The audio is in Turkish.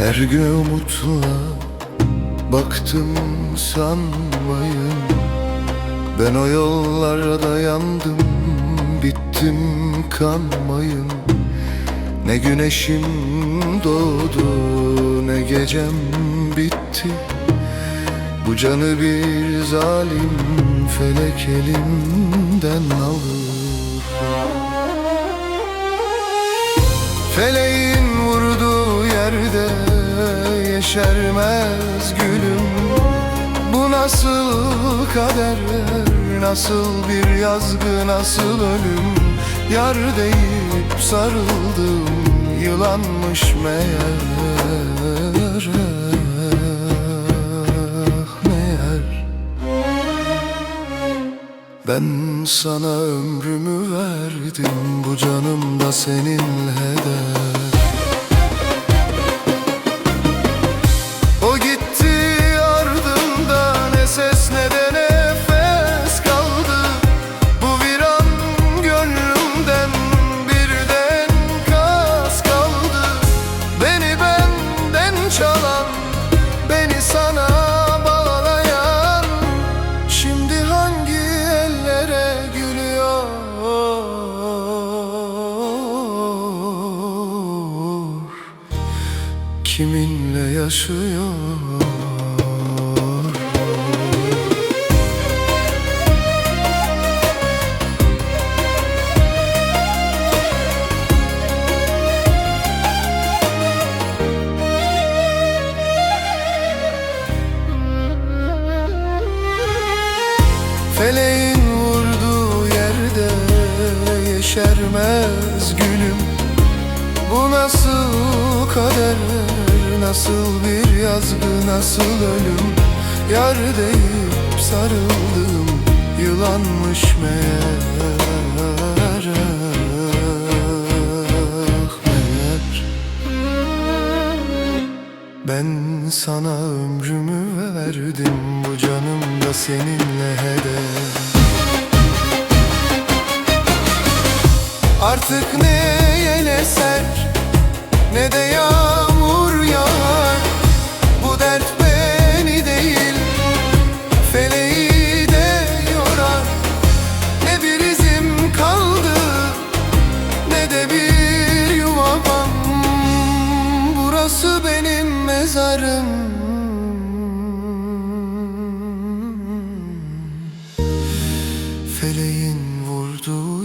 Her gün umutla baktım sanmayın. Ben o yollarda yandım bittim kanmayın. Ne güneşim doğdu ne gecem bitti. Bu canı bir zalim felek elimden alır Feleğin vurduğu yerde yeşermez gülüm. Bu nasıl kader, nasıl bir yazgı, nasıl ölüm? Yar deyip sarıldım, yılanmış meğer. Ah meğer. Ben sana ömrümü verdim Bu canım da seninle de ses ne de nefes kaldı? Bu viran gönlümden Birden kas kaldı. Beni benden çalan Beni sana bağlayan Şimdi hangi ellere gülüyor? Kiminle yaşıyor yeşermez gülüm. Bu nasıl kader, nasıl bir yazgı, nasıl ölüm? Yar deyip sarıldım, yılanmış meğer. Ah meğer. Ben sana ömrümü verdim Bu canım da seninle hedef Artık ne yel eser Ne de yağmur yağar. Bu dert beni değil Feleği de yorar. Ne bir izim kaldı Ne de bir yuvam. Burası benim mezarım. Feleğin vurduğu